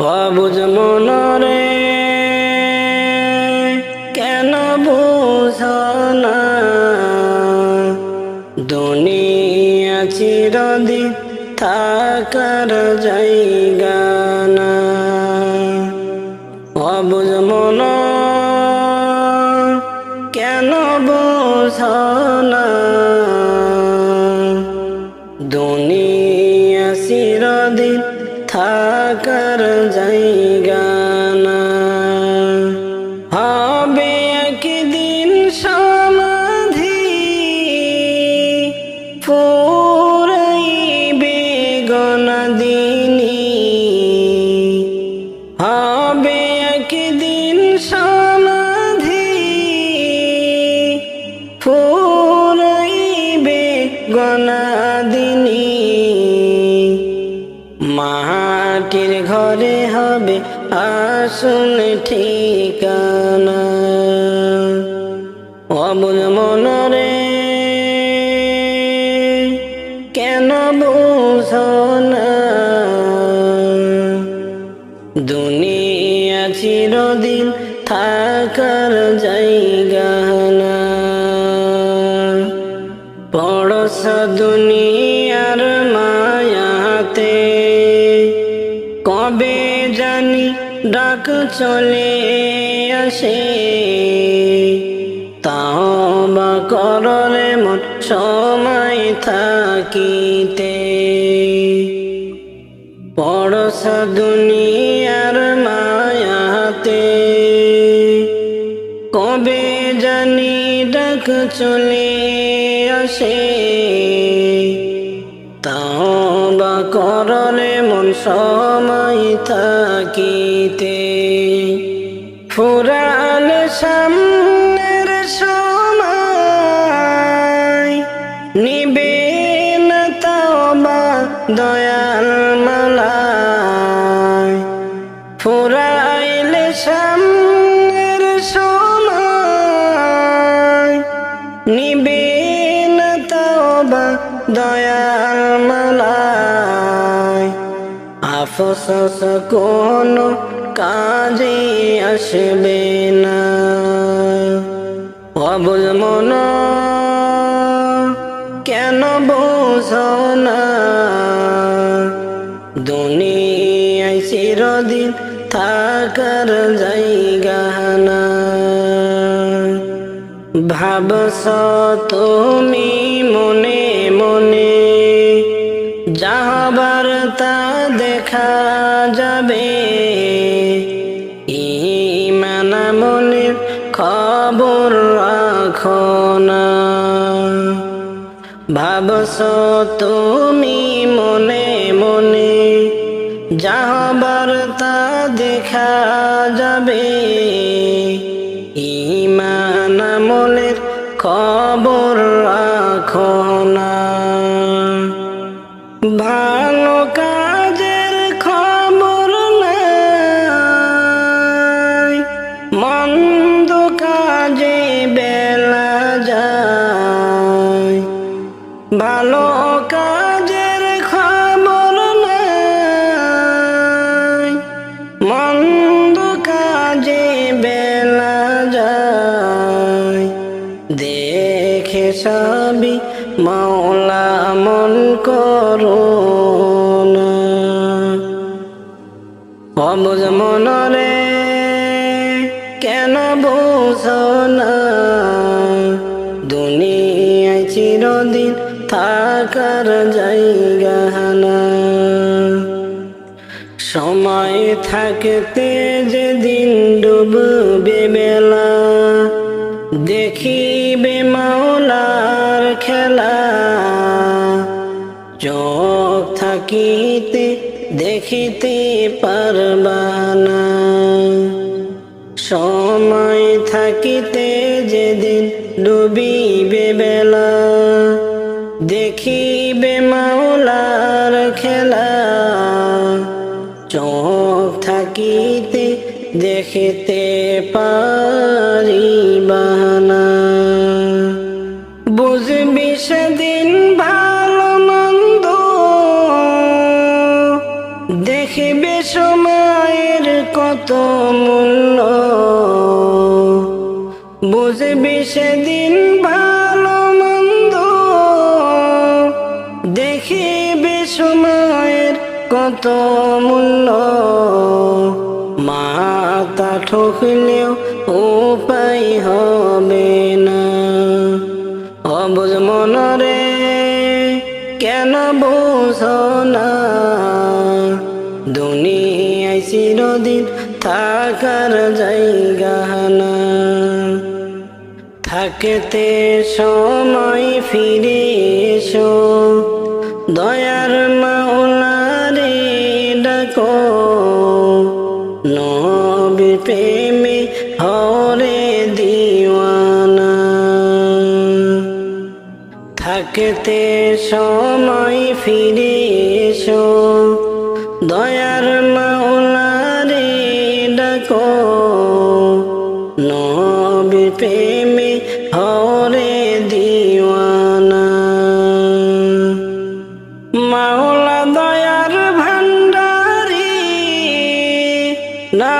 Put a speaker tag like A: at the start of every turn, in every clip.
A: অবুঝ মনরে কেন বুঝ না দুনিয়া চিরদিন থাকার জায়গা না। অবুঝ মন কেন বুঝ অবুল মনরে। কেন বুঝ না? দুনিয়া চিরদিন থাকার জায়গা না। পড়স দুনিয়ার মায়াতে। কবে জানি ডাক চলে আসে। সময় থাকিতে। পড়স দুনিয়ার মায়াতে। কবে জানি ডাক চলে আসে। তাও বা করলে মন সময় থাকিতে। ফুরাল সামনের দয়াল মালায় ফুরাইলে সামনের সময়। নিবে না তাও বা দয়াল মালায়। আফসোস কোনো কাজে আসবে না। অবুল মন কেন বোঝ না? দুনিয়ায় চিরদিন থাকার জায়গা না। ভাবস তুমি মনে মনে যাহবার তা দেখা যাবে? ইমানা মনে খবর রাখো ভাবস তুমি মনে মনে যাহবার তা দেখা যাবে ইমান আমলের খবর মাওলা মন করো অবুজ মনরে কেন বোঝ না? দুনিয়ায় চিরদিন থাকার জায়গা না। সময় থাকতে যেদিন ডুববে বেলা। চোখ থাকিতে দেখিতে পারবানা সময় থাকিতে যেদিন ডুবিবে বেলা, দেখিবে মাওলার খেলা। চোখ থাকিতে দেখিতে পারিবানা বুঝবি সেদিন কত মূল্য। বুঝবি সেদিন ভালো মন্দ। দেখিবি সময়ের কত মূল্য। মাতা ঠকলেও উপায় হবে থাকার জায়গা না। থাকতে সময় ফিরে এসো। দয়ার মাওলারে ডাকো। নবী প্রেমে হরে দিওয়ানা। থাকতে সময় ফিরে এসো। দয়ার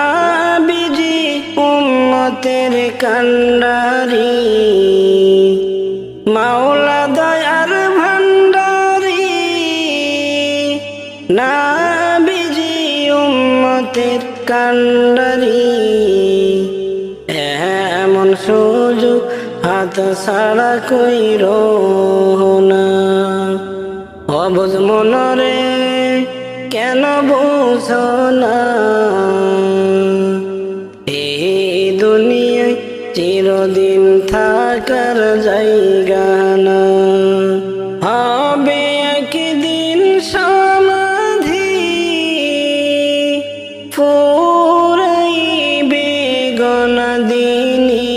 A: নাবিজি উম্মতের কান্ডারি মাওলা দয়ার ভান্ডারি নাবিজি উম্মতের কান্ডারি এমন সুযোগ হাত ছাড়া কইর। ফুরাইবে গণদিনী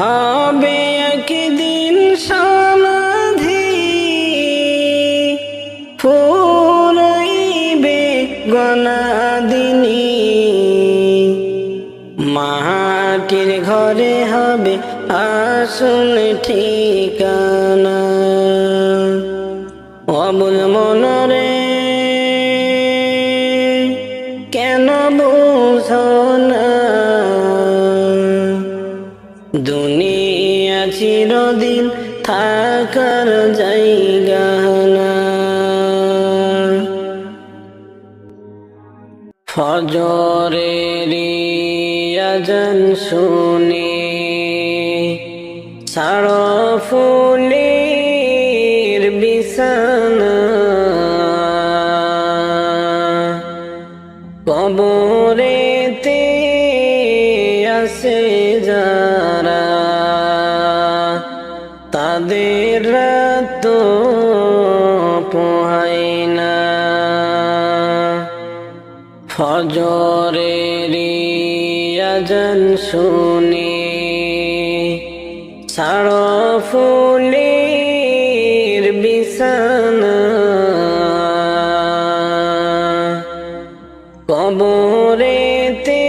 A: হবে একদিন সমাধি। ফুরাইবে গণদিনী মাটির ঘরে হবে আসল ঠিকানা। অবুল মনরে ফজরের আজান শুনে ফুলের বিছানা। কবরেতে আসে যারা তাদের রাত ফজরের আজান শুনে সাড় ফুলের বিছানা। কবরেতে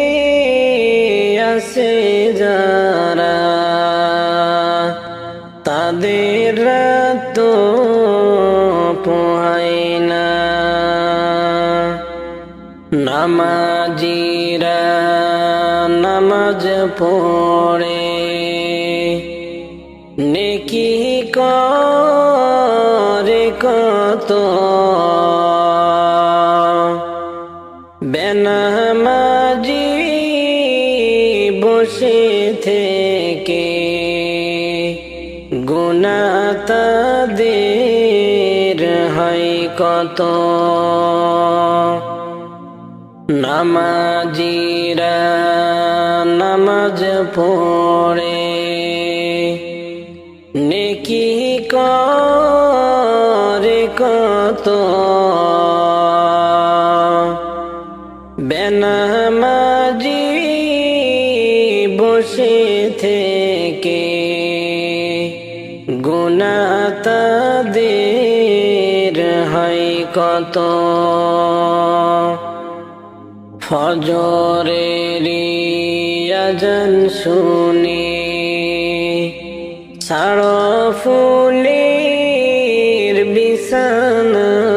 A: আসে যারা তাদের রাত পোহাই নামাজিরা নামাজ পড়ে। নেকি করে কত? বেনামাজি বসে থেকে গুণা তাদের হয় কত? নামাজিরা নামাজ পড়ে নেকি করে কত বেনামাজি বসে থেকে গুণা তাদের হয় কত ফজরের আজান শুনে সাড় ফুলের বিছানা।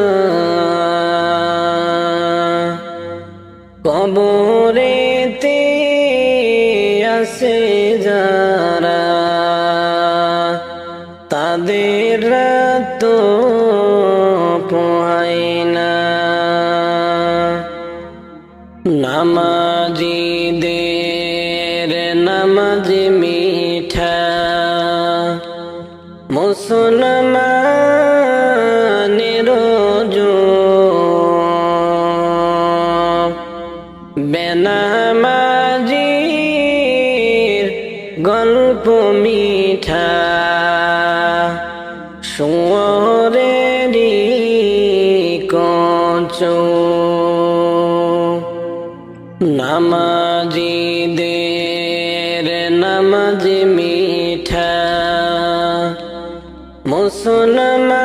A: নামাজ মিঠা মুসলমানের বেনামাজির গল্প মিঠা। সুরেরি কচ। নামাজিদের নামাজ মিঠা মুসলমানের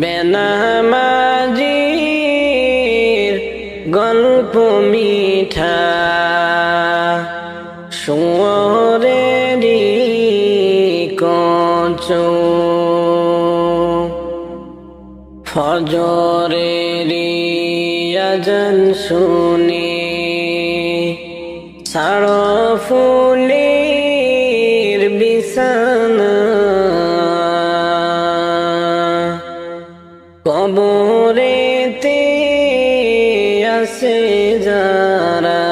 A: বেনামাজির গল্প মিঠা সুরেরি কচ। ফজরেরি আজান শুনি সাড় ফুলের বিছানা। কবরেতে আসে যারা